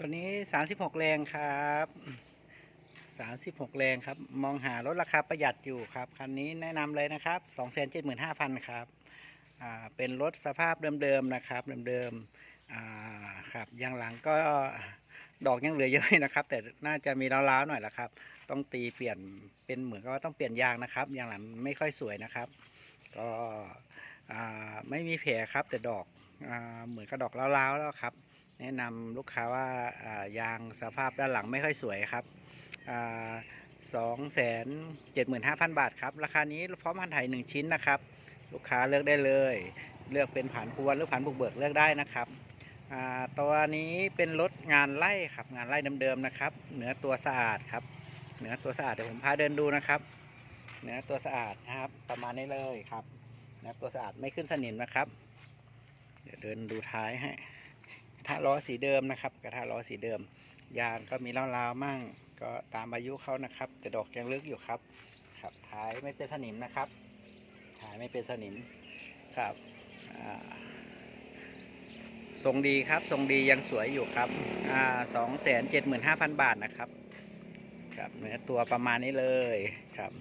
ตัวนี้ 36 แรงครับ 36 แรงครับ มองหารถราคาประหยัดอยู่ครับ คันนี้แนะนำเลยนะครับ 275,000 ครับ อ่า เป็นรถสภาพเดิมๆนะครับ เดิมๆ อ่า ครับยางหลังก็ดอกยังเหลือเยอะนะครับ แต่น่าจะมีร้าวๆหน่อยละครับ ต้องตีเปลี่ยนเป็นเหมือนกับว่าต้องเปลี่ยนยางนะครับ ยางหลังไม่ค่อยสวยนะครับ ก็ไม่มีแผลครับแต่ดอกอเหมือนกับดอกร้าวๆแล้วครับ แนะนำลูกค้าว่ายางสภาพด้านหลังไม่ค่อยสวยครับสองแสนเจ็ดหมื่นห้าพันบาทครับ ราคานี้พร้อมพันไถ่หนึ่งชิ้นนะครับ ลูกค้าเลือกได้เลย เลือกเป็นผ่านพวนหรือผ่านบุกเบิกเลือกได้นะครับตัวนี้เป็นรถงานไล่ครับงานไล่เดิมๆนะครับเนื้อตัวสะอาดครับเนื้อตัวสะอาดเดี๋ยวผมพาเดินดูนะครับเนื้อตัวสะอาดนะครับประมาณนี้เลยครับเนื้อตัวสะอาดไม่ขึ้นสนิมนะครับ เดี๋ยวเดินดูท้ายให้ กระทะล้อสีเดิมนะครับ กระทะล้อสีเดิม ยางก็มีเล่าวๆมั่ง ก็ตามอายุเขานะครับ แต่ดอกยังลึกอยู่ครับ ครับท้ายไม่เป็นสนิมนะครับท้ายไม่เป็นสนิมครับทรงดีครับทรงดียังสวยอยู่ครับสองแสนเจ็ดหมื่นห้าพันบาทนะครับครับเนื้อตัวประมาณนี้เลยครับ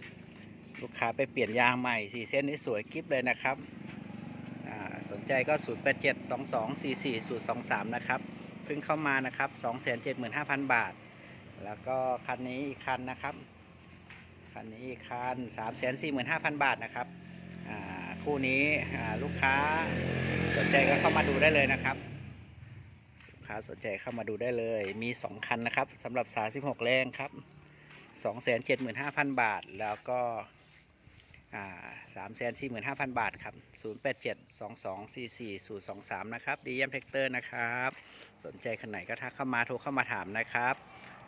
ลูกค้าไปเปลี่ยนยางใหม่สีเส้นนี้สวยกิฟเลยนะครับ สนใจก็ 0 8 7 2 2 4 4 0 2 3 นะครับ เพิ่งเข้ามานะครับ 275,000 บาท แล้วก็คันนี้อีกคันนะครับ คันนี้อีกคัน 345,000 บาทนะครับคู่นี้ลูกค้าสนใจก็เข้ามาดูได้เลยนะครับลูกค้าสนใจเข้ามาดูได้เลย มี 2 คันนะครับสำหรับ 36 แรงครับ 275,000 บาท แล้วก็ สามแสนสี่หมื่นห้าพันบาทครับศูนย์แปดเจ็ดสองสองสี่สี่ศูนย์สองสามนะครับดีเยี่ยมเทคเตอร์นะครับ สนใจคันไหนก็ทักเข้ามาโทรเข้ามาถามนะครับ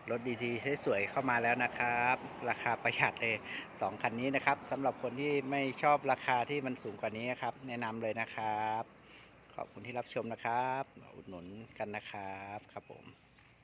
รถดีๆสวยๆเข้ามาแล้วนะครับ ราคาประหยัดเลยสองคันนี้นะครับสำหรับคนที่ไม่ชอบราคาที่มันสูงกว่านี้ครับ แนะนำเลยนะครับ ขอบคุณที่รับชมนะครับ อุดหนุนกันนะครับครับผม